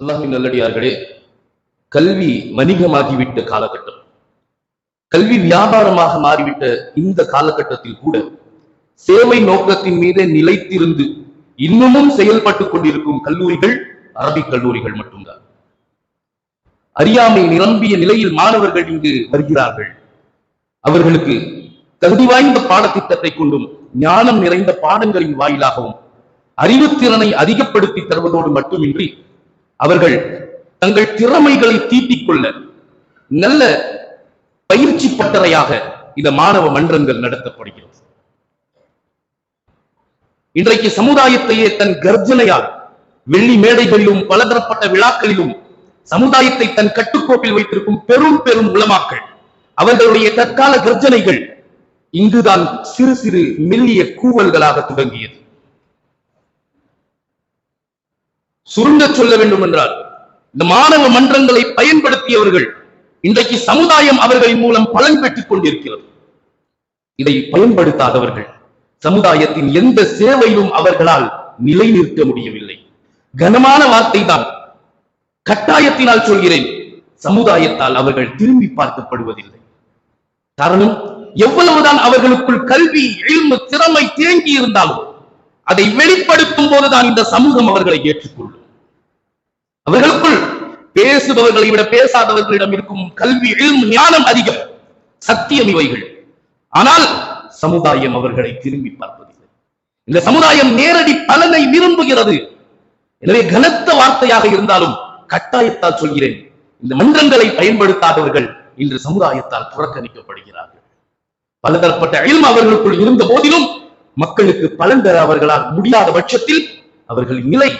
அல்லாஹின் நல்லடியார்களே கல்வி வணிகமாகிவிட்ட காலகட்டம். கல்வி வியாபாரமாக மாறிவிட்ட இந்த காலகட்டத்தில் கூட சேவை நோக்கத்தின் மீது நிலைத்திருந்து இன்னமும் செயல்பட்டு கொண்டிருக்கும் கல்லூரிகள் அரபிக் கல்லூரிகள் மட்டும்தான். அறியாமை நிரம்பிய நிலையில் மாணவர்கள் இங்கு வருகிறார்கள். அவர்களுக்கு தகுதி வாய்ந்த பாடத்திட்டத்தை கொண்டும் ஞானம் நிறைந்த பாடங்களின் வாயிலாகவும் அறிவுத்திறனை அதிகப்படுத்தி தருவதோடு மட்டுமின்றி அவர்கள் தங்கள் திறமைகளை தீட்டிக் கொள்ள நல்ல பயிற்சி பட்டறையாக இந்த மாணவ மன்றங்கள் நடத்தப்படுகிறது. இன்றைக்கு சமுதாயத்தையே தன் கர்ஜனையால் வெள்ளி மேடைகளிலும் பலதரப்பட்ட விழாக்களிலும் சமுதாயத்தை தன் கட்டுக்கோப்பில் வைத்திருக்கும் பெரும் பெரும் உளமாக்கள் அவர்களுடைய தற்கால கர்ஜனைகள் இங்குதான் சிறு சிறு மெல்லிய கூவல்களாக தொடங்கியது. சுருங்க சொல்ல வேண்டும் என்றால் இந்த மாணவ மன்றங்களை பயன்படுத்தியவர்கள் இன்றைக்கு சமுதாயம் அவர்களின் மூலம் பலன் பெற்றுக் கொண்டிருக்கிறது. இதை பயன்படுத்தாதவர்கள் சமுதாயத்தின் எந்த சேவையிலும் அவர்களால் நிலை முடியவில்லை. கனமான வார்த்தை தான். கட்டாயத்தினால் சொல்கிறேன் சமுதாயத்தால் அவர்கள் திரும்பி பார்க்கப்படுவதில்லை. காரணம் எவ்வளவுதான் அவர்களுக்குள் கல்வி எழும்பு திறமை தேங்கி இருந்தாலும் அதை வெளிப்படுத்தும் போதுதான் இந்த சமூகம் அவர்களை ஏற்றுக்கொள்ளும். அவர்களுக்குள் பேசுபவர்களை விட பேசாதவர்களிடம் இருக்கும் கல்வி ஞானம் அதிகம். சத்தியம் இவைகள். ஆனால் சமுதாயம் அவர்களை திரும்பி பார்ப்பதில்லை. இந்த சமுதாயம் நேரடி பலனை விரும்புகிறது. எனவே கனத்த வார்த்தையாக இருந்தாலும் கட்டாயத்தால் சொல்கிறேன் இந்த மன்றங்களை பயன்படுத்தாதவர்கள் இன்று சமுதாயத்தால் புறக்கணிக்கப்படுகிறார்கள். பலதரப்பட்ட இல்மு அவர்களுக்குள் இருந்த போதிலும் மக்களுக்கு பலன் தர அவர்களால் முடியாத பட்சத்தில் அவர்களின் நிலை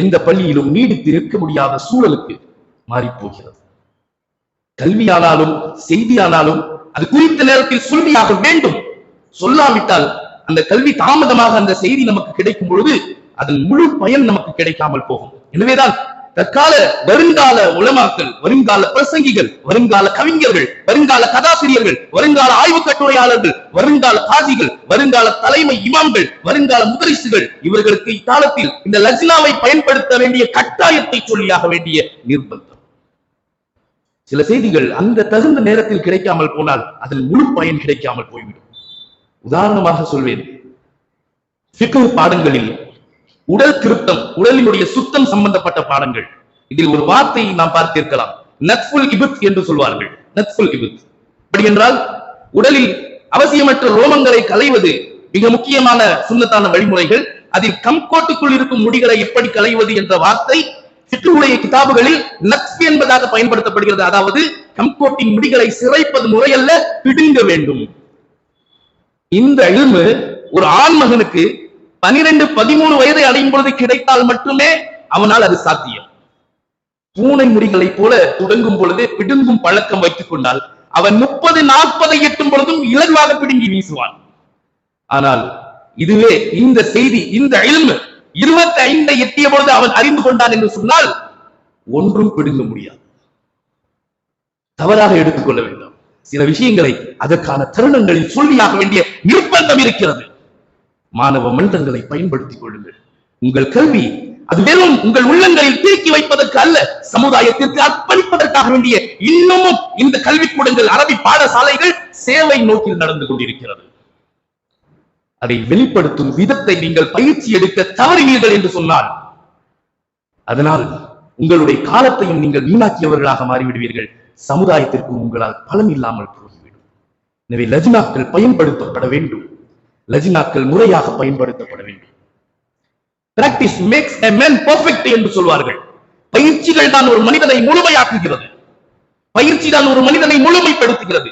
எந்த பள்ளியிலும் நீடித்து நிற்க முடியாத சூழலுக்கு மாறிப்போகிறது. கல்வியானாலும் செய்தியானாலும் அது குறித்த நேரத்தில் சொல்லியாக வேண்டும். சொல்லாவிட்டால் அந்த கல்வி தாமதமாக அந்த செய்தி நமக்கு கிடைக்கும் பொழுது அதன் முழு பயன் நமக்கு கிடைக்காமல் போகும். எனவேதான் தற்கால வருங்கால உலமாக்கள் வருங்கால பிரசங்கிகள் வருங்கால கவிஞர்கள் வருங்கால கதாசிரியர்கள் வருங்கால ஆய்வு கட்டுரையாளர்கள் வருங்கால காதிகள் வருங்கால தலைமை இமாம்கள் வருங்கால முதலிசுகள் இவர்களுக்கு இக்காலத்தில் இந்த லஜ்னாவை பயன்படுத்த வேண்டிய கட்டாயத்தை சொல்லியாக வேண்டிய நிர்பந்தம். சில செய்திகள் அந்த தகுந்த நேரத்தில் கிடைக்காமல் போனால் அதில் முழு பயன் கிடைக்காமல் போய்விடும். உதாரணமாக சொல்வேன். சிக்கல் பாடங்களில் உடல் திருத்தம் உடலினுடைய சுத்தம் சம்பந்தப்பட்ட பாடங்கள். இதில் ஒரு வார்த்தையை நாம் பார்த்திருக்கலாம். நத்ஃபுல் இபுத் என்று சொல்வார்கள். நத்ஃபுல் இபுத். அப்படி என்றால் உடலில் அவசியமற்ற ரோமங்களை களைவது மிக முக்கியமான சுண்ணத்தான வழிமுறைகள். அதில் கம்கோட்டுக்குள் இருக்கும் முடிகளை எப்படி களைவது என்ற வார்த்தை சிற்றுடைய கிதாபுகளில் நக்ஸ் என்பதாக பயன்படுத்தப்படுகிறது. அதாவது கம்கோட்டின் முடிகளை சிறைப்பது முறையல்ல பிடுங்க வேண்டும். இந்த இல்மு ஒரு ஆண்மகனுக்கு பனிரெண்டு பதிமூணு வயதை அடையும் பொழுது கிடைத்தால் மட்டுமே அவனால் அது சாத்தியம். பூனை முடிகளை போல தொடங்கும் பொழுது பிடுங்கும் பழக்கம் வைத்துக் கொண்டால் அவன் முப்பது நாற்பதை எட்டும் பொழுதும் இலகுவாக பிடுங்கி வீசுவான். ஆனால் இதுவே இந்த செய்தி இந்த எழுமு இருபத்தி ஐந்தை எட்டிய பொழுது அவன் அறிந்து கொண்டான் என்று சொன்னால் ஒன்றும் பிடுங்க முடியாது. தவறாக எடுத்துக்கொள்ள வேண்டும். சில விஷயங்களை அதற்கான தருணங்களில் சொல்லியாக வேண்டிய நிர்பந்தம் இருக்கிறது. மாணவ மன்றங்களை பயன்படுத்திக் கொள்ளுங்கள். உங்கள் கல்வி அது வெறும் உங்கள் உள்ளங்களில் திருக்கி வைப்பதற்கு அல்ல சமுதாயத்திற்கு அர்ப்பணிப்பதற்காக வேண்டிய இன்னமும் இந்த கல்விக்கூடங்கள் அரபி பாடசாலைகள் சேவை நோக்கில் நடந்து கொண்டிருக்கிறது. அதை வெளிப்படுத்தும் விதத்தை நீங்கள் பயிற்சி எடுக்க தவறினீர்கள் என்று சொன்னால் அதனால் உங்களுடைய காலத்தையும் நீங்கள் வீணாக்கியவர்களாக மாறிவிடுவீர்கள். சமுதாயத்திற்கு உங்களால் பலன் இல்லாமல் போய்விடும் எனவே லஜ்னாக்கள் பயன்படுத்தப்பட வேண்டும். லஜினாக்கள் முறையாக பயன்படுத்தப்பட வேண்டும். Practice makes a man perfect என்று சொல்வார்கள். பயிற்சிகள் தான் ஒரு மனிதனை முழுமையாக்குகிறது. பயிற்சி தான் ஒரு மனிதனை முழுமைப்படுத்துகிறது.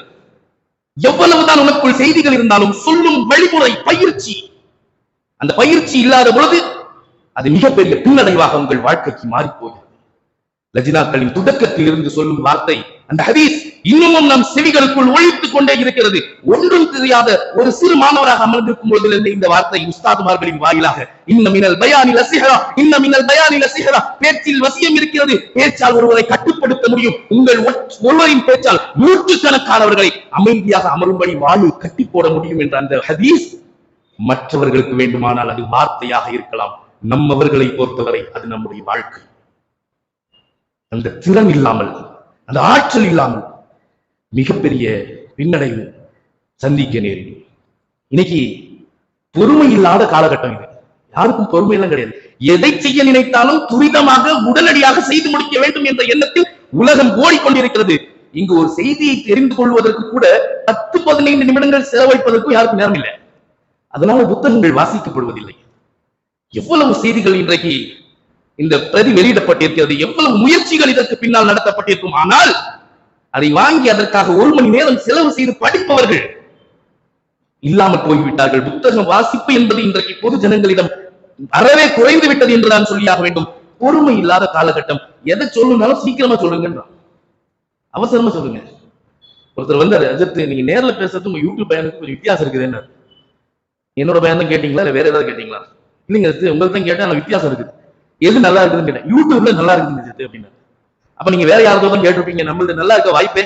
எவ்வளவுதான் உனக்குள் செய்திகள் இருந்தாலும் சொல்லும் வழிமுறை பயிற்சி. அந்த பயிற்சி இல்லாத பொழுது அது மிகப்பெரிய பின்னடைவாக உங்கள் வாழ்க்கைக்கு மாறிப்போகிறது. லஜினாக்களின் தொடக்கத்தில் இருந்து சொல்லும் வார்த்தை அந்த ஹதீஸ் இன்னமும் நம் செவிகளுக்குள் ஒழித்துக் கொண்டே இருக்கிறது. ஒன்றும் தெரியாத ஒரு சிறு மாணவராக அமர்ந்திருக்கும் பொழுதிலிருந்து இந்த வார்த்தை உஸ்தாதுமார்களின் வாயிலாக இன்ன மினல் பயானில் அசிஹரா இன்ன மினல் பயானில் அசிஹரா பேச்சில் வசியம் இருக்கிறது. பேச்சால் ஒருவரை கட்டுப்படுத்த முடியும். உங்கள் ஒருவரின் பேச்சால் நூற்றுக்கணக்கானவர்களை அமைதியாக அமரும்படி வாழ்வு கட்டி போட முடியும் என்ற அந்த ஹதீஸ் மற்றவர்களுக்கு வேண்டுமானால் அது வார்த்தையாக இருக்கலாம். நம்மவர்களை பொறுத்தவரை அது நம்முடைய வாழ்க்கை. அந்த திறன் இல்லாமல் அந்த ஆற்றல் இல்லாமல் மிகப்பெரிய பின்னடைவு சந்திக்க நேரிடும். இன்னைக்கு பொறுமை இல்லாத காலகட்டம் இது. யாருக்கும் பொறுமை எல்லாம் கிடையாது. எதை செய்ய நினைத்தாலும் துரிதமாக உடனடியாக செய்து முடிக்க வேண்டும் என்ற எண்ணத்தில் உலகம் ஓடிக்கொண்டிருக்கிறது. இங்கு ஒரு செய்தியை தெரிந்து கொள்வதற்கு கூட பத்து பதினைந்து நிமிடங்கள் செலவழிப்பதற்கும் யாருக்கும் நேரம் இல்லை. அதனால புத்தகங்கள் வாசிக்கப்படுவதில்லை. எவ்வளவு செய்திகள் இன்றைக்கு இந்த பிரதி வெளியிடப்பட்டிருக்கிறது எவ்வளவு முயற்சிகள் இதற்கு பின்னால் நடத்தப்பட்டிருக்கும். ஆனால் அதை வாங்கி அதற்காக ஒரு மணி நேரம் செலவு செய்து படிப்பவர்கள் இல்லாமல் போய்விட்டார்கள். புத்தகம் வாசிப்பு என்பது இன்றைக்கு பொது ஜனங்களிடம் அறவே குறைந்து விட்டது என்று நான் சொல்லியாக வேண்டும். பொறுமை இல்லாத காலகட்டம். எதை சொல்லணும்னாலும் சீக்கிரமா சொல்லுங்கன்றான். அவசரமா சொல்லுங்க. ஒருத்தர் வந்து அஜித் நீங்க நேர்ல பேசுறது உங்க யூடியூப் பயனுக்கு கொஞ்சம் வித்தியாசம் இருக்குது என்ன என்னோட பயன் தான் கேட்டீங்களா? இல்ல வேற ஏதாவது கேட்டீங்களா? இல்லைங்க அஜித் உங்களுக்கு தான் கேட்டேன் வித்தியாசம் இருக்குது. எது நல்லா இருக்குதுன்னு கேட்டேன் யூடியூப்ல நல்லா இருக்குது அஜித் அப்படின்னு. அப்ப நீங்க வேற யாரதோ கேட்டிருப்பீங்க நம்மளது நல்லா இருக்க வாய்ப்பே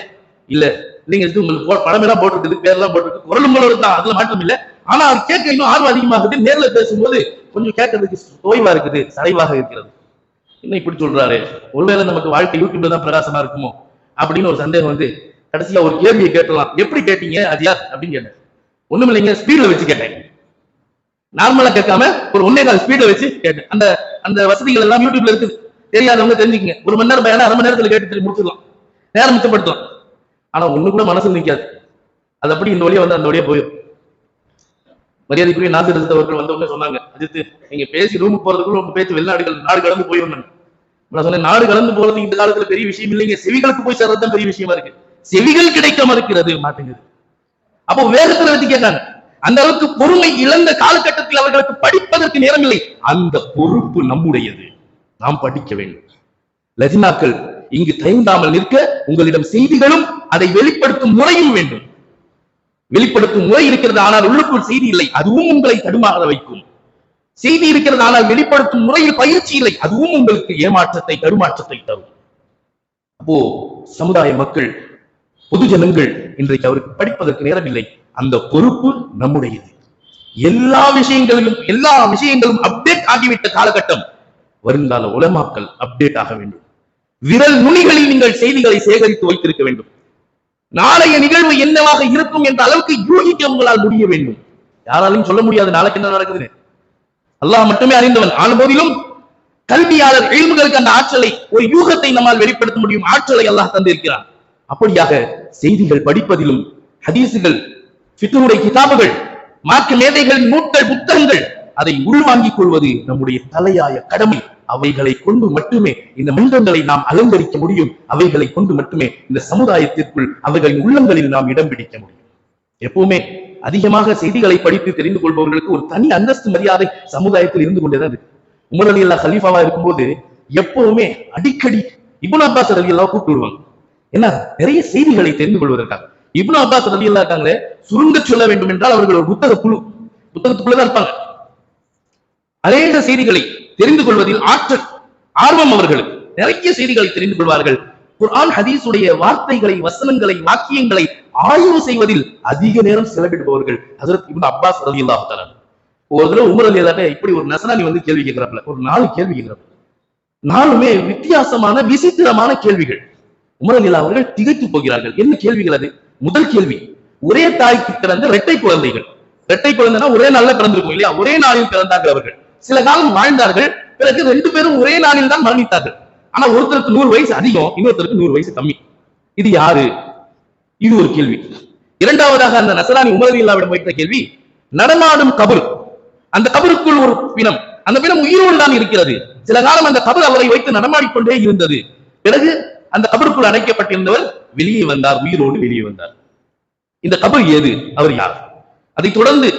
இல்ல. இல்லைங்க அஜித் உங்களுக்கு படம் எல்லாம் போட்டுருக்குது பேர்லாம் போட்டுருக்கு குரலும் மூலம் தான் அதுல மாற்றம் இல்ல. ஆனா அது கேட்க இன்னும் ஆர்வம் அதிகமாகுது நேர்ல பேசும்போது கொஞ்சம் கேட்கறதுக்கு தோய்வா இருக்குது சடைவாக இருக்கிறது. என்ன இப்படி சொல்றாரு? ஒருவேளை நமக்கு வாழ்க்கை யூடியூப்ல தான் பிரகாசமா இருக்குமோ? அப்படின்னு ஒரு சந்தேகம் வந்து கடைசியில ஒரு கேள்வியை கேட்டலாம் எப்படி கேட்டீங்க அதியா அப்படின்னு கேட்டேன். ஒண்ணும் இல்லைங்க ஸ்பீட்ல வச்சு கேட்டேன். நார்மலா கேட்காம ஒரு ஒன்னே கால் ஸ்பீட வச்சு கேட்டேன் அந்த அந்த வசதிகள் எல்லாம் யூடியூப்ல இருக்குது. தெரியாதவங்க தெரிஞ்சுக்கங்க. ஒரு மணி நேரம் பயணம் அரை மணி நேரத்துல கேட்டு முடிச்சிடலாம். நேரம் மிச்சப்படுத்தலாம். ஆனா ஒண்ணு கூட மனசுல நிக்காது. அது அப்படி இந்த வழியா வந்து அந்த வழியா போயிடும். மரியாதைக்குரிய நாட்டு அவர்கள் வந்தவங்க சொன்னாங்க அஜித் நீங்க பேசி ரூமுக்கு போறதுக்குள்ள உங்க பேச்சு வெளிநாடுகள் நாடு கடந்து போயிடும் நான். சொன்னேன் நாடு கடந்து போறது இந்த காலத்துல பெரிய விஷயம் இல்லைங்க. செவிகளுக்கு போய் சேர்றது தான் பெரிய விஷயமா இருக்கு. செவிகள் கிடைக்க மறுக்கிறது மாட்டேங்குது. அப்போ வேகத்துல வச்சு கேட்காங்க அந்த அளவுக்கு பொறுமை இழந்த காலகட்டத்தில் அவர்களுக்கு படிப்பதற்கு நேரமில்லை. அந்த பொறுப்பு நம்முடையது. நாம் படிக்க வேண்டும். லஜினாக்கள் இங்கு தயங்காமல் நிற்க உங்களிடம் செய்திகளும் அதை வெளிப்படுத்தும் முறையும் வேண்டும். வெளிப்படுத்தும் முறை இருக்கிறது ஆனால் உள்ளுக்குள் செய்தி இல்லை. அதுவும் உங்களை தடுமாற வைக்கும். செய்தி இருக்கிறது ஆனால் வெளிப்படுத்தும் முறையில் பயிற்சி இல்லை. அதுவும் உங்களுக்கு ஏமாற்றத்தை தடுமாற்றத்தை தரும். அப்போ சமுதாய மக்கள் பொது ஜனங்கள் இன்றைக்கு அவருக்கு படிப்பதற்கு நேரமில்லை. அந்த பொறுப்பு நம்முடையது. எல்லா விஷயங்களிலும் எல்லா விஷயங்களும் அப்டேட் ஆகிவிட்ட காலகட்டம் வருங்கால உலமாக்கல் அப்டேட் ஆக வேண்டும். விரல் நுனிகளில் நீங்கள் செய்திகளை சேகரித்து வைத்திருக்க வேண்டும். நாளைய நிகழ்வு என்னவாக இருக்கும் என்ற அளவுக்கு யூகிக்க உங்களால் முடிய வேண்டும். யாராலையும் சொல்ல முடியாது நாளைக்கு என்ன நடக்குதுன்னு. அல்லாஹ் மட்டுமே அறிந்தவன். ஆன போதிலும் கல்வியாளர் எழும்புகளுக்கு அந்த ஆற்றலை ஒரு யூகத்தை நம்மால் வெளிப்படுத்த முடியும் ஆற்றலை அல்லாஹ் தந்திருக்கிறான். அப்படியாக செய்திகள் படிப்பதிலும் ஹதீசுகள் ஃபித்ருடைய கிதாபுகள் மார்க்க மேதைகள் நூட்கள் புத்தகங்கள் அதை உள்வாங்கிக் கொள்வது நம்முடைய தலையாய கடமை. அவைகளை கொண்டு மட்டுமே இந்த மன்றங்களை நாம் அலங்கரிக்க முடியும். அவைகளை கொண்டு மட்டுமே இந்த சமுதாயத்திற்குள் அவைகளின் உள்ளங்களில் நாம் இடம் பிடிக்க முடியும். எப்பவுமே அதிகமாக செய்திகளை படித்து தெரிந்து கொள்பவர்களுக்கு ஒரு தனி அந்தஸ்து மரியாதை சமுதாயத்தில் இருந்து கொண்டேதான் இருக்கு உமர் அலி அல்லா ஹலீஃபாவா இருக்கும்போது எப்பவுமே அடிக்கடி இப்னு அப்பாஸ் அலி அல்லா கூப்பிட்டு வருவாங்க. என்ன நிறைய செய்திகளை தெரிந்து கொள்வதற்காக. இப்னு அப்பாஸ் ரதி அல்லா இருக்காங்களே சுருங்க சொல்ல வேண்டும் என்றால் அவர்கள் ஒரு புத்தக குழு. புத்தகத்துக்குள்ளதான் இருப்பாங்க. அநேக செய்திகளை தெரிந்து கொள்வதில் ஆற்றல் ஆர்வம் அவர்களுக்கு. நிறைய செய்திகளை தெரிந்து கொள்வார்கள். குர்ஆன் ஹதீஸுடைய வார்த்தைகளை வசனங்களை வாக்கியங்களை ஆய்வு செய்வதில் அதிக நேரம் செலவிடுபவர்கள் ஹசரத் இப்னு அப்பாஸ் ரவி அல்லா ஒரு தடவை உமர் அலி அல்லாட்ட இப்படி ஒரு நசனானி வந்து கேள்வி கேட்கிறாப்ல ஒரு நாலு கேள்வி கேட்கிறாப்ல நாலுமே வித்தியாசமான விசித்திரமான கேள்விகள். உமர் அலி அவர்கள் திகைத்து போகிறார்கள். என்ன கேள்விகள் அது? முதல் கேள்வி ஒரே தாய்க்கு பிறந்த இரட்டை குழந்தைகள். இரட்டை குழந்தைனா ஒரே நாள்ல பிறந்திருக்கும் இல்லையா? ஒரே நாளில் பிறந்தார்கள் அவர்கள் சில காலம் வாழ்ந்தார்கள் பிறகு ரெண்டு பேரும் ஒரே நாளில் தான் மரணித்தார்கள். ஆனா ஒருத்தருக்கு நூறு வயசு அதிகம் இன்னொருத்தருக்கு நூறு வயசு கம்மி. இது யாரு? இது ஒரு கேள்வி. இரண்டாவதாக அந்த நசராணி உமர் இல்லாவிடம் வைத்த கேள்வி நடமாடும் கபர். அந்த கபருக்குள் ஒரு பிணம் அந்த பிணம் உயிரோடு தான் இருக்கிறது. சில காலம் அந்த கபர் அவரை வைத்து நடமாடிக்கொண்டே இருந்தது. பிறகு அந்த கபருக்குள் அடைக்கப்பட்டிருந்தவர் வெளியே வந்தார் உயிரோடு வெளியே வந்தார். இந்த கபர் ஏது? அவர் யார்? அதைத் தொடர்ந்து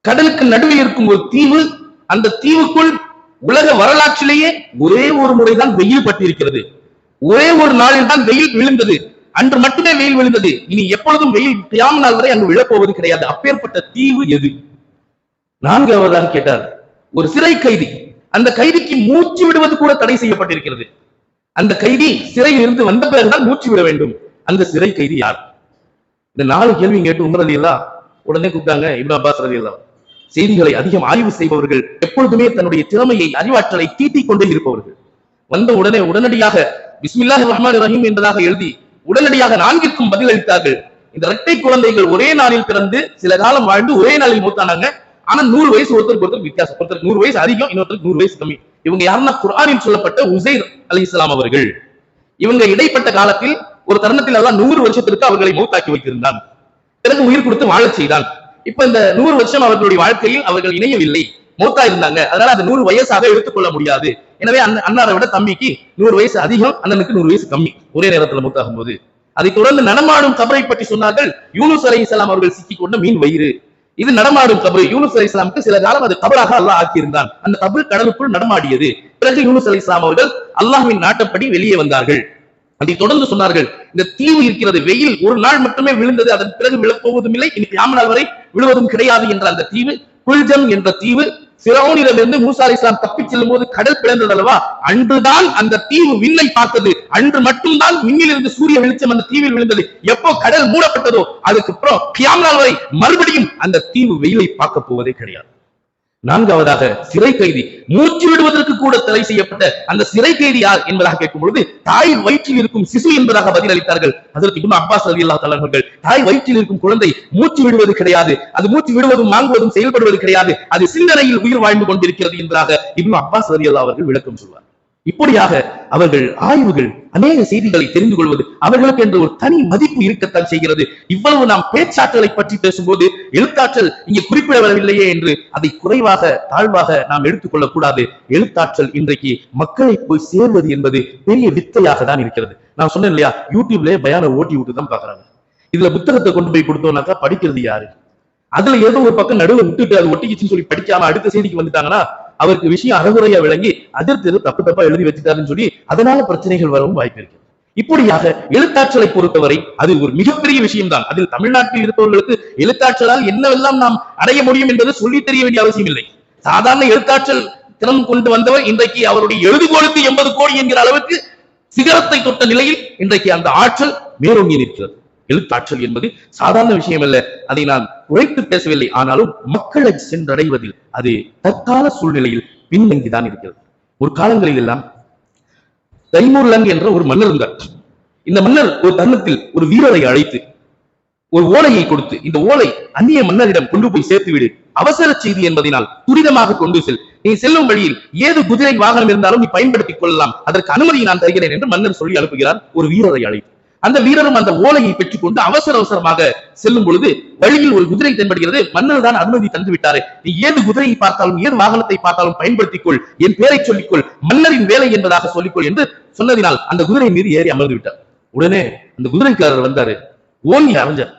கடலுக்கு நடுவே இருக்கும் ஒரு தீவு அந்த தீவுக்குள் உலக வரலாற்றிலேயே ஒரே ஒரு முறைதான் வெயில் பட்டிருக்கிறது. ஒரே ஒரு நாளில் தான் வெயில் விழுந்தது. அன்று மட்டுமே வெயில் விழுந்தது. இனி எப்பொழுதும் வெயில் கியாம நாள் வரை அங்கு விழப்போவது கிடையாது. அப்பேற்பட்ட தீவு எது? நான்காவதாக கேட்டார். ஒரு சிறை கைதி. அந்த கைதிக்கு மூச்சு விடுவது கூட தடை செய்யப்பட்டிருக்கிறது. அந்த கைதி சிறையில் இருந்து வந்த பிறகுதான் மூச்சு விட வேண்டும். அந்த சிறை கைதி யார்? இந்த நாலு கேள்வி கேட்டு உமர் அலி அல்லா உடனே கூப்பிட்டாங்க இப்னு அப்பாஸ் ரலி அல்லா செய்திகளை அதிகம் ஆய்வு செய்பவர்கள் எப்பொழுதுமே தன்னுடைய திறமையை அறிவாற்றலை தீட்டிக் கொண்டே இருப்பவர்கள். வந்த உடனே உடனடியாக பிஸ்மில்லாஹி ரஹ்மான் ரஹீம் என்பதாக எழுதி உடனடியாக நான்கிற்கும் பதில் அளித்தார்கள். இந்த இரட்டை குழந்தைகள் ஒரே நாளில் பிறந்து சில காலம் வாழ்ந்து ஒரே நாளில் மூத்தானாங்க. ஆனா நூறு வயசு ஒருத்தருக்கு ஒருத்தர் வித்தியாசம். ஒருத்தர் நூறு வயசு அதிகம் இன்னொருத்தருக்கு நூறு வயசு கம்மி. இவங்க யாருன்னா குரானின் சொல்லப்பட்ட உசைர் அலி இஸ்லாம் அவர்கள். இவங்க இடைப்பட்ட காலத்தில் ஒரு தருணத்தில் எல்லாம் நூறு வருஷத்திற்கு அவர்களை மௌத்தாக்கி வைத்திருந்தான். பிறகு உயிர் கொடுத்து வாழச் செய்தான். இப்ப இந்த நூறு வருஷம் அவர்களுடைய வாழ்க்கையில் அவர்கள் இணையவில்லை மூத்தா இருந்தாங்க. அதனால அந்த நூறு வயசாக எடுத்துக்கொள்ள முடியாது. எனவே அண்ணன் அண்ணாரை விட தம்பிக்கு நூறு வயசு அதிகம் அண்ணனுக்கு நூறு வயசு கம்மி. ஒரே நேரத்துல மூத்தாகும் போது அதை தொடர்ந்து நடமாடும் கபரை பற்றி சொன்னார்கள் யூனுஸ் அலை இஸ்லாம் அவர்கள் சிக்கிக் கொண்ட மீன் வயிறு. இது நடமாடும் கபரு. யூனுஸ் அலி இஸ்லாமுக்கு சில காலம் அது கபராக அல்லாஹ் ஆக்கியிருந்தான். அந்த கபு கடலுக்குள் நடமாடியது. பிறகு யூனுஸ் அலி இஸ்லாம் அவர்கள் அல்லாஹ்வின் நாட்டப்படி வெளியே வந்தார்கள். அதை தொடர்ந்து சொன்னார்கள் இந்த தீவு இருக்கிறது வெயில் ஒரு நாள் மட்டுமே விழுந்தது அதன் பிறகு விழப்போவதும் இல்லை இனி கியாம வரை விழுவதும் கிடையாது என்ற அந்த தீவு குல்ஜம் என்ற தீவு சிரோனிடமிருந்து மூசா அலி இஸ்லாம் தப்பிச் செல்லும் போது கடல் பிளந்தது அல்லவா அன்றுதான் அந்த தீவு விண்ணை பார்த்தது. அன்று மட்டும்தான் விண்ணிலிருந்து சூரிய வெளிச்சம் அந்த தீவில் விழுந்தது. எப்போ கடல் மூடப்பட்டதோ அதுக்கு அப்புறம் கியாமனால் வரை மறுபடியும் அந்த தீவு வெயிலை பார்க்க போவதே கிடையாது. நான்காவதாக சிறை கைதி மூச்சு விடுவதற்கு கூட தடை செய்யப்பட்ட அந்த சிறை கைதி யார் என்பதாக கேட்கும் பொழுது தாய் வயிற்றில் இருக்கும் சிசு என்பதாக பதில் அளித்தார்கள் அதற்கு இன்னும் அப்பாஸ் அலி அல்லா தலைவர்கள் தாய் வயிற்றில் இருக்கும் குழந்தை மூச்சு விடுவது கிடையாது. அது மூச்சு விடுவதும் வாங்குவதும் செயல்படுவது கிடையாது. அது சிந்தனையில் உயிர் வாழ்ந்து கொண்டிருக்கிறது என்பதாக இன்னும் அப்பாஸ் அலி அல்லா அவர்கள் விளக்கம் சொல்வார். இப்படியாக அவர்கள் ஆய்வுகள் அநேக செய்திகளை தெரிந்து கொள்வது அவர்களுக்கு என்று ஒரு தனி மதிப்பு இருக்கத்தான் செய்கிறது. இவ்வளவு நாம் பேச்சாற்றலை பற்றி பேசும்போது எழுத்தாற்றல் இங்கே குறிப்பிடவில்லையே என்று அதை குறைவாக தாழ்வாக நாம் எடுத்துக்கொள்ளக் கூடாது எழுத்தாற்றல் இன்றைக்கு மக்களை போய் சேர்வது என்பது பெரிய வித்தையாக தான் இருக்கிறது. நான் சொன்னேன் இல்லையா யூடியூப்ல பயான ஓட்டி விட்டு தான் பாக்குறாங்க இதுல புத்தகத்தை கொண்டு போய் கொடுத்தோம்னாக்கா படிக்கிறது யாரு? அதுல ஏதோ ஒரு பக்கம் நடுவில் விட்டுட்டு அது ஒட்டிக்கிச்சுன்னு சொல்லி படிக்காம அடுத்த செய்திக்கு வந்துட்டாங்கன்னா அவருக்கு விஷயம் அறகுறையா விளங்கி அதிர்த்து தப்பு தப்பா எழுதி வச்சுட்டாருன்னு சொல்லி அதனால பிரச்சனைகள் வரவும் வாய்ப்பு இருக்கு. இப்படியாக எழுத்தாற்றலை பொறுத்தவரை அது ஒரு மிகப்பெரிய விஷயம்தான். அதில் தமிழ்நாட்டில் இருப்பவர்களுக்கு எழுத்தாற்றலால் என்னவெல்லாம் நாம் அடைய முடியும் என்பது சொல்லி தெரிய வேண்டிய அவசியம் இல்லை. சாதாரண எழுத்தாற்றல் திறன் கொண்டு வந்தவர் இன்றைக்கு அவருடைய எழுதுகோளுக்கு எண்பது கோடி என்கிற அளவுக்கு சிகரத்தை தொட்ட நிலையில் இன்றைக்கு அந்த ஆற்றல் மேலோங்கி நிற்கிறது. எழுத்தாற்றல் என்பது சாதாரண விஷயம் அல்ல அதை நான் உழைத்து பேசவில்லை. ஆனாலும் மக்களை சென்றடைவதில் அது தற்கால சூழ்நிலையில் பின்தங்கிதான் இருக்கிறது. ஒரு காலங்களில் எல்லாம் தைமூர்லங் என்ற ஒரு மன்னர் இருந்தார். இந்த மன்னர் ஒரு தருணத்தில் ஒரு வீரரை அழைத்து ஒரு ஓலையை கொடுத்து இந்த ஓலை அந்நிய மன்னரிடம் கொண்டு போய் சேர்த்து விடு. அவசர செய்தி என்பதனால் துரிதமாக கொண்டு செல். நீ செல்லும் வழியில் ஏது குதிரை வாகனம் இருந்தாலும் நீ பயன்படுத்திக் கொள்ளலாம். அதற்கு அனுமதி நான் தருகிறேன் என்று மன்னர் சொல்லி அனுப்புகிறார். ஒரு வீரரை அழைத்து. அந்த வீரரும் அந்த ஓலையை பெற்றுக்கொண்டு அவசர அவசரமாக செல்லும் பொழுது வழியில் ஒரு குதிரை தென்படுகிறது. மன்னர் தான் அனுமதி தந்து விட்டாரு. நீ ஏது குதிரையை பார்த்தாலும் ஏது வாகனத்தை பார்த்தாலும் பயன்படுத்திக் கொள் என் பேரை சொல்லிக்கொள் மன்னரின் வேலை என்பதாக சொல்லிக்கொள் என்று சொன்னதினால் அந்த குதிரை மீது ஏறி அமர்ந்து விட்டார். உடனே அந்த குதிரைக்காரர் வந்தாரு. ஓங்கி அறிஞர்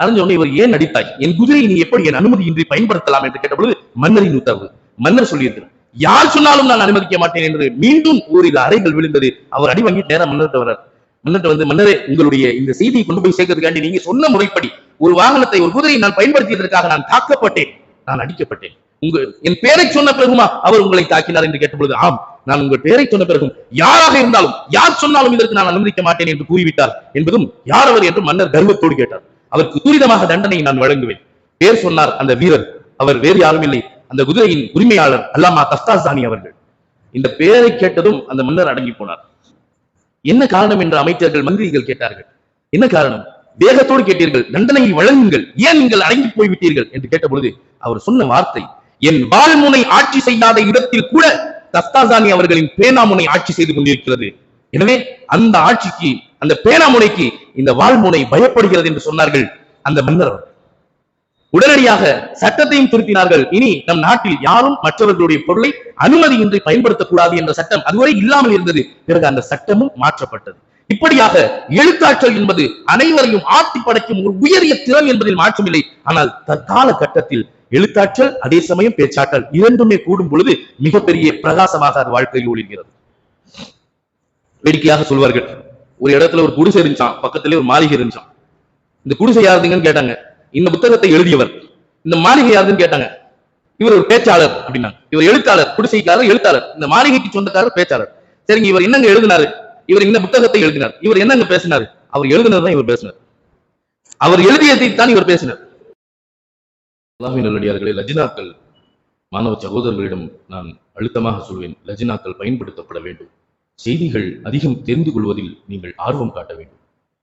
அரைஞ்ச உடனே இவர் ஏன் நடித்தாய்? என் குதிரையை நீ எப்படி என் அனுமதியின்றி பயன்படுத்தலாம் என்று கேட்டபொழுது மன்னரின் உத்தரவு. மன்னர் சொல்லியிருக்கிறார் யார் சொன்னாலும் நான் அனுமதிக்க மாட்டேன் என்று மீண்டும் ஓரிரு அறைகள் விழுந்தது. அவர் அடி வாங்கி நேரம் மன்னர் வர்றார் மன்னர்கிட்ட வந்து மன்னரே உங்களுடைய இந்த செய்தியை கொண்டு போய் சேர்க்கறதுக்காண்டி நீங்க சொன்ன முறைப்படி ஒரு வாகனத்தை ஒரு குதிரையை நான் பயன்படுத்தியதற்காக நான் தாக்கப்பட்டேன். நான் அடிக்கப்பட்டேன். உங்க என் பேரை சொன்ன பிறகுமா அவர் உங்களை தாக்கினார் என்று கேட்டபொழுது ஆம் நான் உங்கள் பேரை சொன்ன பிறகும் யாராக இருந்தாலும் யார் சொன்னாலும் இதற்கு நான் அனுமதிக்க மாட்டேன் என்று கூறிவிட்டார் என்பதும் யார் அவர் என்று மன்னர் கர்வத்தோடு கேட்டார். அவருக்கு துரிதமாக தண்டனை நான் வழங்குவேன். பேர் சொன்னார் அந்த வீரர். அவர் வேறு யாரும் இல்லை. அந்த குதிரையின் உரிமையாளர் அல்லாமா தஸ்தாசானி அவர்கள். இந்த பேரை கேட்டதும் அந்த மன்னர் அடங்கி போனார். என்ன காரணம் என்று அமைச்சர்கள் மந்திரிகள் கேட்டார்கள். என்ன காரணம்? வேகத்தோடு கேட்டீர்கள் தண்டனையை வழங்குங்கள் ஏன் நீங்கள் அடங்கி போய்விட்டீர்கள் என்று கேட்டபொழுது அவர் சொன்ன வார்த்தை என் வாழ்முனை ஆட்சி செய்யாத இடத்தில் கூட தஸ்தாசானி அவர்களின் பேனாமுனை ஆட்சி செய்து கொண்டிருக்கிறது. எனவே அந்த ஆட்சிக்கு அந்த பேனாமுனைக்கு இந்த வாழ்முனை பயப்படுகிறது என்று சொன்னார்கள் அந்த மன்னர் உடனடியாக சட்டத்தையும் திருத்தினார்கள். இனி நம் நாட்டில் யாரும் மற்றவர்களுடைய பொருளை அனுமதியின்றி பயன்படுத்தக்கூடாது என்ற சட்டம் அதுவரை இல்லாமல் இருந்தது. பிறகு அந்த சட்டமும் மாற்றப்பட்டது. இப்படியாக எழுத்தாற்றல் என்பது அனைவரையும் ஆட்டி படைக்கும் ஒரு உயரிய திறன் என்பதில் மாற்றமில்லை. ஆனால் தற்கால கட்டத்தில் எழுத்தாற்றல் அதே சமயம் பேச்சாற்றல் இரண்டுமே கூடும் பொழுது மிகப்பெரிய பிரகாசமாக அது வாழ்க்கையில் ஒளிர்கிறது. வேடிக்கையாக சொல்வார்கள். ஒரு இடத்துல ஒரு குடிசை இருந்துச்சான் பக்கத்திலே ஒரு மாளிகை இருந்துச்சான் இந்த குடிசை யாருதுங்கன்னு கேட்டாங்க. இந்த புத்தகத்தை எழுதியவர். இந்த மாளிகை யாருன்னு கேட்டாங்க. இவர் ஒரு பேச்சாளர் அப்படின்னாங்க. இவர் எழுத்தாளர் குடிசைக்காரர் எழுத்தாளர். இந்த மாளிகைக்கு சொந்தக்காரர் பேச்சாளர். சரிங்க இவர் என்னங்க எழுதினாரு? இவர் இந்த புத்தகத்தை எழுதினார். இவர் என்னங்க பேசினாரு? அவர் எழுதினதுதான் இவர் பேசினார். அவர் எழுதியதை தான் இவர் பேசினார். நல்லடியார்களே லஜினாக்கள். மாணவ சகோதரர்களிடம் நான் அழுத்தமாக சொல்வேன். லஜினாக்கள் பயன்படுத்தப்பட வேண்டும். செய்திகள் அதிகம் தெரிந்து கொள்வதில் நீங்கள் ஆர்வம் காட்ட வேண்டும்.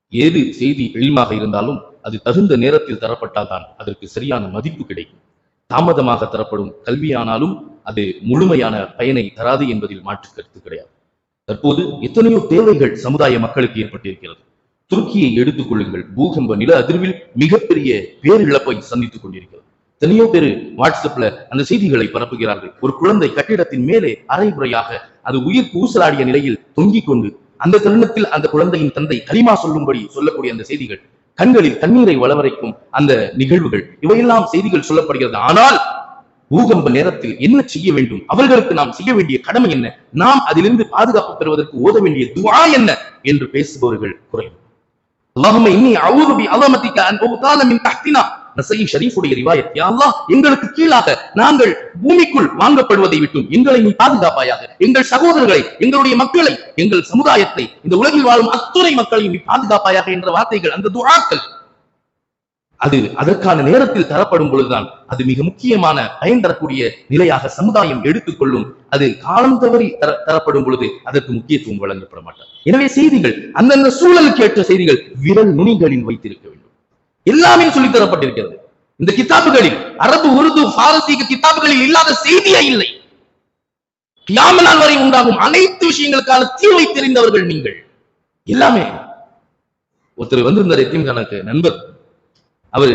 ஏது செய்தி எளிமாக இருந்தாலும் அது தகுந்த நேரத்தில் தரப்பட்டால் தான் அதற்கு சரியான மதிப்பு கிடைக்கும். தாமதமாக தரப்படும் கல்வியானாலும் அது முழுமையான பயனை தராது என்பதில் மாற்று கருத்து கிடையாது. தற்போது எத்தனையோ தேவைகள் சமுதாய மக்களுக்கு ஏற்பட்டிருக்கிறது. துருக்கியை எடுத்துக் கொள்ளுங்கள். பூகம்ப நில அதிர்வில் மிகப்பெரிய பேரிழப்பை சந்தித்துக் கொண்டிருக்கிறது. எத்தனையோ பேர் வாட்ஸ்அப்ல அந்த செய்திகளை பரப்புகிறார்கள். ஒரு குழந்தை கட்டிடத்தின் மேலே அரைமுறையாக அது உயிர் கூசலாடிய நிலையில் தொங்கிக் கொண்டு அந்த தருணத்தில் அந்த குழந்தையின் தந்தை கலிமா சொல்லும்படி சொல்லக்கூடிய அந்த செய்திகள் கண்களில் தண்ணீரை வளவரைக்கும் அந்த நிகழ்வுகள். இவையெல்லாம் செய்திகள் சொல்லப்படுகிறது. ஆனால் பூகம்ப நேரத்தில் என்ன செய்ய வேண்டும்? அவர்களுக்கு நாம் செய்ய வேண்டிய கடமை என்ன? நாம் அதிலிருந்து பாதுகாப்பு பெறுவதற்கு ஓத வேண்டிய துவா என்ன? என்று பேசுபவர்கள் குறையும் அல்லாஹுமே இன்னி அஊது பி அன் தஹ்தினா. நசை ஷரீஃபுடைய ரிவாயத் யா எங்களுக்கு கீழாக நாங்கள் பூமிக்குள் வாங்கப்படுவதை விட்டும் எங்களை நீ பாதுகாப்பாயாக எங்கள் சகோதரர்களை எங்களுடைய மக்களை எங்கள் சமுதாயத்தை இந்த உலகில் வாழும் அத்துணை மக்களையும் நீ பாதுகாப்பாயாக என்ற வார்த்தைகள் அந்த துஆக்கள். அது அதற்கான நேரத்தில் தரப்படும் பொழுதுதான் அது மிக முக்கியமான பயன் தரக்கூடிய நிலையாக சமுதாயம் எடுத்துக்கொள்ளும். அது காலம் தவறி தர தரப்படும் பொழுது அதற்கு முக்கியத்துவம் வழங்கப்பட மாட்டார் எனவே செய்திகள் அந்தந்த சூழலுக்கு ஏற்ற செய்திகள் விரல் நுனிகளில் வைத்திருக்க வேண்டும். எல்லாமே சொல்லித்தரப்பட்டிருக்கிறது இந்த கிதாபுகளில் அரபு உருது பாரசீக கிதாபுகளில் இல்லாத செய்தியே இல்லை. கியாம நாள் வரை உண்டாகும் அனைத்து விஷயங்களுக்கான தீர்வை தெரிந்தவர்கள் நீங்கள். எல்லாமே. ஒருத்தர் வந்திருந்தார் எத்தீம் கணக்கு நண்பர். அவர்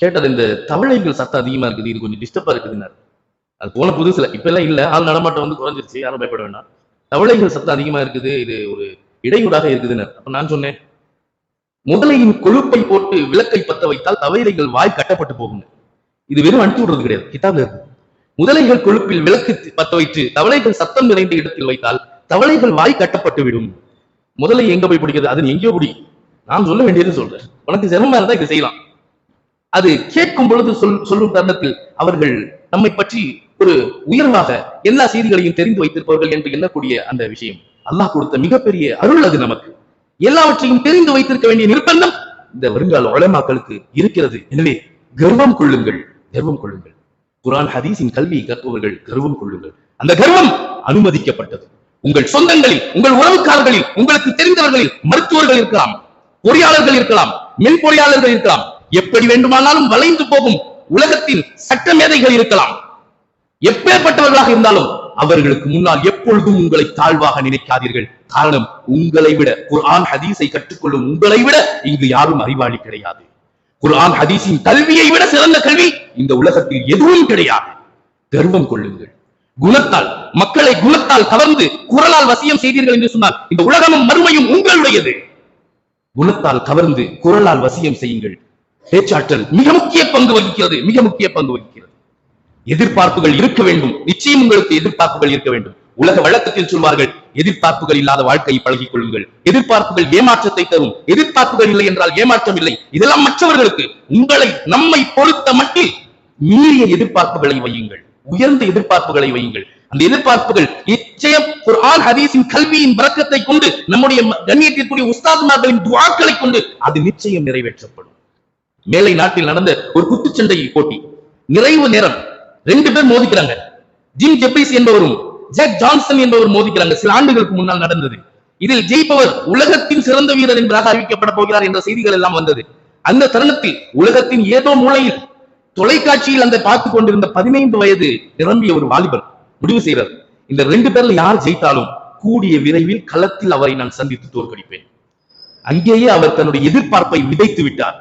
கேட்டது இந்த தவளைகள் சத்தம் அதிகமா இருக்குது இது கொஞ்சம் டிஸ்டர்பா இருக்குதுன்னாரு அது போன புதுசுல இப்ப எல்லாம் இல்ல. ஆள் நடமாட்டம் வந்து குறைஞ்சிருச்சு யாரும் பயப்பட வேண்டாம். தவளைகள் சத்தம் அதிகமா இருக்குது இது ஒரு இடையூறாக இருக்குதுன்னாரு அப்ப நான் சொன்னேன் முதலையின் கொழுப்பை போட்டு விளக்கை பத்த வைத்தால் தவளைகள் வாய் கட்டப்பட்டு போகும் இது வெறும் அனுப்பி விடுறது கிடையாது. கிதாப்ல இருக்கு. முதலைகள் கொழுப்பில் விளக்கு பத்த வைத்து தவளைகள் சத்தம் நிறைந்த இடத்தில் வைத்தால் தவளைகள் வாய் கட்டப்பட்டு விடும். முதலை எங்க போய் பிடிக்கிறது? அது எங்கேயோ பிடி. நான் சொல்ல வேண்டியது சொல்றேன். உனக்கு சிரமமா இருந்தா இதை செய்யலாம். அது கேட்கும் பொழுது சொல் சொல்லும் தருணத்தில் அவர்கள் நம்மை பற்றி ஒரு உயர்வாக எல்லா செய்திகளையும் தெரிந்து வைத்திருப்பவர்கள் என்று எண்ணக்கூடிய அந்த விஷயம். அல்லாஹ் கொடுத்த மிகப்பெரிய அருள் அது நமக்கு. எல்லாவற்றையும் தெரிந்து வைத்திருக்க வேண்டிய நிர்பந்தம் இந்த வருங்கால உலமாக்களுக்கு இருக்கிறது. எனவே கர்வம் கொள்ளுங்கள் கர்வம் கொள்ளுங்கள். குரான் ஹதீஸின் கல்வியை கற்பவர்கள் கர்வம் கொள்ளுங்கள். அந்த கர்வம் அனுமதிக்கப்பட்டது. உங்கள் சொந்தங்களில் உங்கள் உறவுக்காரர்களில் உங்களுக்கு தெரிந்தவர்களில் மருத்துவர்கள் இருக்கலாம் பொறியாளர்கள் இருக்கலாம் மின் பொறியாளர்கள் இருக்கலாம். எப்படி வேண்டுமானாலும் வளைந்து போகும் உலகத்தில் சட்ட மேதைகள் இருக்கலாம். எப்பேற்பட்டவர்களாக இருந்தாலும் அவர்களுக்கு முன்னால் எப்பொழுதும் உங்களை தாழ்வாக நினைக்காதீர்கள். காரணம் உங்களை விட குர்ஆன் ஹதீஸை கற்றுக்கொள்ளும் உங்களை விட இங்கு யாரும் அறிவாளி கிடையாது. குர்ஆன் ஹதீஸின் கல்வியை விட சிறந்த கல்வி இந்த உலகத்தில் எதுவும் கிடையாது. கர்வம் கொள்ளுங்கள். குணத்தால் மக்களை குணத்தால் கவர்ந்து குரலால் வசியம் செய்தீர்கள் என்று சொன்னால் இந்த உலகமும் மறுமையும் உங்களுடையது. குணத்தால் கவர்ந்து குரலால் வசியம் செய்யுங்கள். பேச்சாற்றல் மிக முக்கிய பங்கு வகிக்கிறது மிக முக்கிய பங்கு வகிக்கிறது. எதிர்பார்ப்புகள் இருக்க வேண்டும். நிச்சயம் உங்களுக்கு எதிர்பார்ப்புகள் இருக்க வேண்டும். உலக வழக்கத்தில் சொல்வார்கள் எதிர்பார்ப்புகள் இல்லாத வாழ்க்கையை பழகிக் கொள்ளுங்கள். எதிர்பார்ப்புகள் ஏமாற்றத்தை தரும். எதிர்பார்ப்புகள் இல்லை என்றால் ஏமாற்றம் இல்லை. இதெல்லாம் மற்றவர்களுக்கு உங்களை நம்மை பொறுத்த மட்டில் மீறிய எதிர்பார்ப்புகளை வையுங்கள். உயர்ந்த எதிர்பார்ப்புகளை வையுங்கள். அந்த எதிர்பார்ப்புகள் நிச்சயம் குர்ஆன் ஹதீஸின் கல்வியின் பறக்கத்தை கொண்டு நம்முடைய கண்ணியத்திற்குரிய உஸ்தாதுமார்களின் துவாக்களை கொண்டு அது நிச்சயம் நிறைவேற்றப்படும். மேலை நாட்டில் நடந்த ஒரு குத்துச்சண்டை போட்டி. நிறைவு நேரம். ரெண்டு பேர் மோதிக்கிறாங்க. ஜிம் ஜெப்பிஸ் என்பவரும் ஜாக் ஜான்சன் என்பவர் மோதிக்கிறாங்க. சில ஆண்டுகளுக்கு முன்னால் நடந்தது. இதில் ஜெயிப்பவர் உலகத்தின் சிறந்த வீரர் என்பதாக அறிவிக்கப்பட போகிறார் என்ற செய்திகள் எல்லாம் வந்தது. அந்த தருணத்தில் உலகத்தின் ஏதோ மூலையில் தொலைக்காட்சியில் அந்த பார்த்து கொண்டிருந்த பதினைந்து வயது நிரம்பிய ஒரு வாலிபர் முடிவு செய்கிறார் இந்த ரெண்டு பேர்ல யார் ஜெயித்தாலும் கூடிய விரைவில் களத்தில் அவரை நான் சந்தித்து தோற்கடிப்பேன். அங்கேயே அவர் தன்னுடைய எதிர்பார்ப்பை விதைத்து விட்டார்.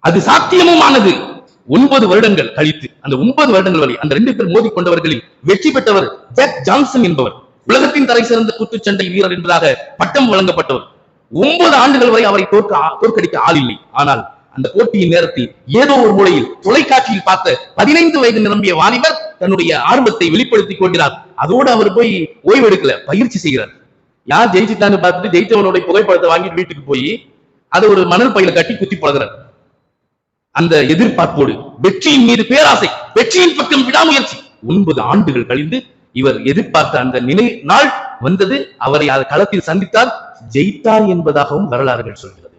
அது சாத்தியமுமானது. ஒன்பது வருடங்கள் கழித்து அந்த ஒன்பது வருடங்கள் வரை அந்த ரெண்டு பேர் மோதி கொண்டவர்களில் வெற்றி பெற்றவர் ஜாக் ஜான்சன் என்பவர். உலகத்தின் தலை சிறந்த குத்துச்சண்டை வீரர் என்பதாக பட்டம் வழங்கப்பட்டவர். ஒன்பது ஆண்டுகள் வரை அவரை தோற்க தோற்கடிக்க ஆள் இல்லை. ஆனால் அந்த போட்டியின் நேரத்தில் ஏதோ ஒரு மூலையில் தொலைக்காட்சியில் பார்த்த பதினைந்து வயது நிரம்பிய வாலிபர் தன்னுடைய ஆர்வத்தை வெளிப்படுத்திக் கொள்கிறார். அதோடு அவர் போய் ஓய்வெடுக்கல பயிற்சி செய்கிறார். யார் ஜெயிச்சுட்டான்னு பார்த்துட்டு ஜெயித்தவனுடைய புகைப்படத்தை வாங்கிட்டு வீட்டுக்கு போய் அதை ஒரு மணல் பையில கட்டி குத்தி பழகிறார். அந்த எதிர்பார்ப்போடு வெற்றியின் மீது பேராசை வெற்றியின் பக்கம் விடாமுயற்சி. ஒன்பது ஆண்டுகள் கழிந்து இவர் எதிர்பார்த்த அந்த நினை நாள் வந்தது. அவரை அந்த களத்தில் சந்தித்தார். ஜெயித்தார் என்பதாகவும் வரலாறுகள் சொல்கிறது.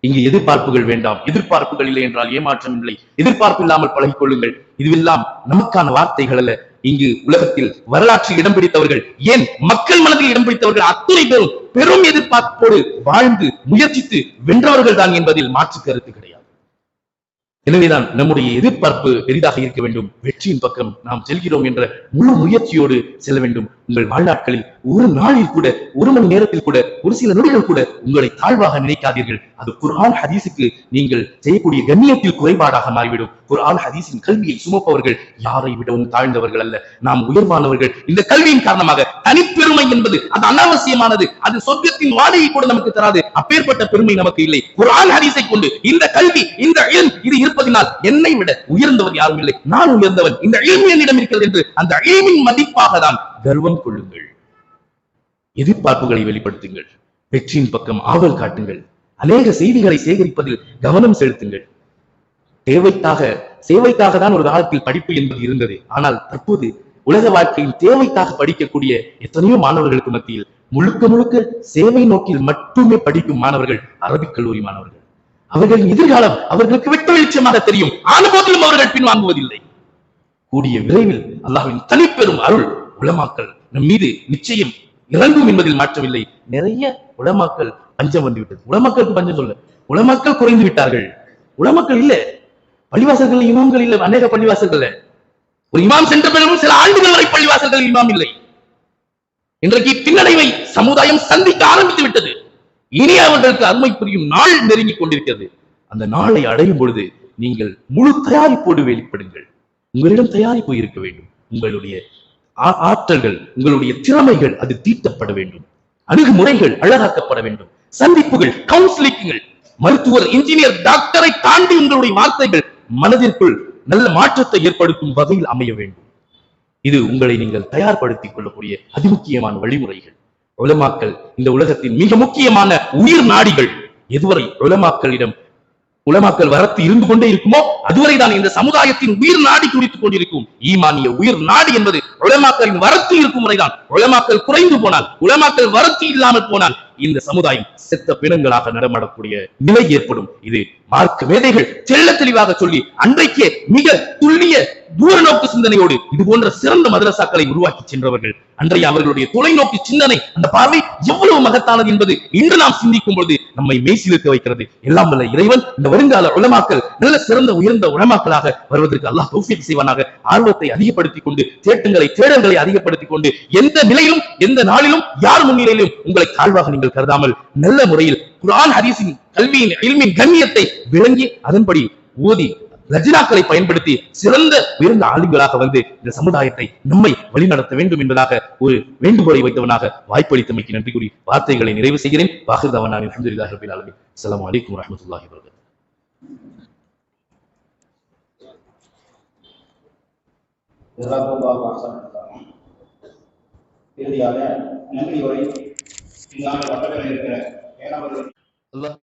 இங்கு எதிர்பார்ப்புகள் வேண்டாம். எதிர்பார்ப்புகள் இல்லை என்றால் ஏமாற்றம் இல்லை. எதிர்பார்ப்பு இல்லாமல் பழகிக்கொள்ளுங்கள். இதுவெல்லாம் நமக்கான வார்த்தைகள் அல்ல. இங்கு உலகத்தில் வரலாற்றில் இடம் பிடித்தவர்கள் ஏன் மக்கள் மனதில் இடம் பிடித்தவர்கள் அத்தனை பேரும் பெரும் எதிர்பார்ப்போடு வாழ்ந்து முயற்சித்து வென்றவர்கள் தான் என்பதில் மாற்று கருத்து கிடையாது. எனவேதான் நம்முடைய எதிர்பார்ப்பு பெரிதாக இருக்க வேண்டும். வெற்றியின் பக்கம் நாம் செல்கிறோம் என்ற முழு முயற்சியோடு செல்ல வேண்டும். உங்கள் வாழ்நாட்களில் ஒரு நாளில் கூட ஒரு மணி நேரத்தில் கூட ஒரு சில நொடிகள் கூட உங்களை தாழ்வாக நினைக்காதீர்கள். அது குர்ஆன் ஹதீஸுக்கு நீங்கள் செய்யக்கூடிய கண்ணியத்தில் குறைபாடாக மாறிவிடும். குர்ஆன் ஹதீஸின் கல்வியை சுமப்பவர்கள் யாரை விடவும் தாழ்ந்தவர்கள் அல்ல. நாம் உயர்வானவர்கள். இந்த கல்வியின் காரணமாக தனிப்பெருமை என்பது அது அனாவசியமானது. அது சொர்க்கத்தின் வாடகை கூட நமக்கு தராது. அப்பேற்பட்ட பெருமை நமக்கு இல்லை. குர்ஆன் ஹதீஸை கொண்டு இந்த கல்வி இந்த இது இருப்பதினால் என்னை விட உயர்ந்தவர் யாரும் இல்லை. நான் உயர்ந்தவன். இந்த இல்ம் என்னிடம் இருக்கிறது என்று அந்த இல்மின் மதிப்பாக தான் கர்வம் கொள்ளுங்கள். எதிர்பார்ப்புகளை வெளிப்படுத்துங்கள். வெற்றியின் பக்கம் ஆவல் காட்டுங்கள். அநேக செய்திகளை சேகரிப்பதில் கவனம் செலுத்துங்கள். தேவைக்காக சேவைக்காக தான் ஒரு காலத்தில் படிப்பு என்பது இருந்தது. ஆனால் தற்போது உலக வாழ்க்கையில் தேவைக்காக படிக்கக்கூடிய எத்தனையோ மாணவர்களுக்கு மத்தியில் முழுக்க முழுக்க சேவை நோக்கில் மட்டுமே படிக்கும் மாணவர்கள் அரபிக் கல்லூரி மாணவர்கள். அவர்கள் எதிர்காலம் அவர்களுக்கு வெட்ட வெளிச்சமாக தெரியும். ஆனபோதிலும் அவர்கள் பின் வாங்குவதில்லை. கூடிய விரைவில் அல்லாஹின் தனிப்பெரும் அருள் உலமாக்கள் நம் மீது நிச்சயம் இறங்கும் என்பதில் மாற்றமில்லை. நிறைய உலமாக்கள் பஞ்சம் வந்து விட்டது பஞ்சம் சொல்ல உலமக்கள் குறைந்து விட்டார்கள். உலமக்கள் இல்ல. பள்ளிவாசல்கள் இமாம்கள் இல்ல அநேக பள்ளிவாசல்கள் ஒரு இமாம் சென்ற பிறகும் சில ஆண்டுகள் வரை பள்ளிவாசல்கள் இமாம் இல்லை. இன்றைக்கு பின்னடைவை சமுதாயம் சந்திக்க ஆரம்பித்து விட்டது. இனி அவர்களுக்கு அருமை புரியும் நாள் நெருங்கிக் கொண்டிருக்கிறது. அந்த நாளை அடையும் பொழுது நீங்கள் முழு தயாரிப்போடு வெளிப்படுங்கள். உங்களிடம் தயாரிப்பு இருக்க வேண்டும். உங்களுடைய ஆற்றல்கள் உங்களுடைய திறமைகள் அது தீட்டப்பட வேண்டும். அணுகுமுறைகள் அழகாக்கப்பட வேண்டும். சந்திப்புகள் கவுன்சிலிங்குகள் மருத்துவர் இன்ஜினியர் டாக்டரை தாண்டி உங்களுடைய வார்த்தைகள் மனதிற்குள் நல்ல மாற்றத்தை ஏற்படுத்தும் வகையில் அமைய வேண்டும். இது உங்களை நீங்கள் தயார்படுத்திக் கொள்ளக்கூடிய அதிமுக்கியமான வழிமுறைகள். உலமாக்கல் இந்த உலகத்தின் மிக முக்கியமான உயிர் நாடிகள் எதுவரை உலமாக்களிடம் உலமாக்கல் வரத்து இருந்து கொண்டே இருக்குமோ அதுவரை தான் இந்த சமுதாயத்தின் உயிர் நாடி துடித்துக் கொண்டிருக்கும். ஈமானிய உயிர் நாடி என்பது உலமாக்களின் வரத்து இருக்கும் முறைதான். உலமாக்கல் குறைந்து போனால் உலமாக்கல் வரத்து இல்லாமல் போனால் இந்த சமுதாயம் செத்த பிணங்களாக நடமாடக்கூடிய நிலை ஏற்படும். இது மார்க்க மேதைகள் செல்ல தெளிவாக சொல்லி அன்றைக்கே மிக துல்லிய தூர நோக்கு சிந்தனையோடு இது போன்ற சிறந்த மதரசாக்களை உருவாக்கி சென்றவர்கள். அன்றைய அவர்களுடைய தொலைநோக்கு சிந்தனை அந்த பார்வை எவ்வளவு மகத்தானது என்பது இன்று நாம் சிந்திக்கும் பொழுது நம்மை மெய்சிலிருக்க வைக்கிறது. எல்லாம் வல்ல இறைவன் இந்த வருங்கால உலமாக்கல் நல்ல சிறந்த உயர்ந்த உலமாக்களாக வருவதற்கு அல்லாஹ் தௌஃபீக் செய்வானாக. ஆர்வத்தை அதிகப்படுத்திக் கொண்டு தேட்டங்களை தேடல்களை அதிகப்படுத்திக் கொண்டு எந்த நிலையிலும் எந்த நாளிலும் யார் முன்னிலையிலும் உங்களை தாழ்வாக நீங்கள் என்று கருதாமல் நல்ல முறையில் குரான் ஹரிசின் கல்வியின் இல்மின் கண்ணியத்தை விளங்கி அதன்படி ஓதி ரஜினாக்களை பயன்படுத்தி சிறந்த உயர்ந்த ஆளுங்களாக வந்து இந்த சமுதாயத்தை நம்மை வழிநடத்த வேண்டும் என்பதாக ஒரு வேண்டுகோளை வைத்தவனாக வாய்ப்பளித்தமைக்கு நன்றி கூறி வார்த்தைகளை நிறைவு செய்கிறேன். வாகிருதவன் அலமதுல்லாஹி ரபில் ஆலமீன். அஸ்ஸலாமு அலைக்கும் வரஹ்மத்துல்லாஹி வபரகாத்துஹு. ஜஸாக்குல்லாஹு அஹ்சன இறுதியாக நன்றி உரை இங்கான வட்டத்தில் இருக்கிற ஏனாவர்கள்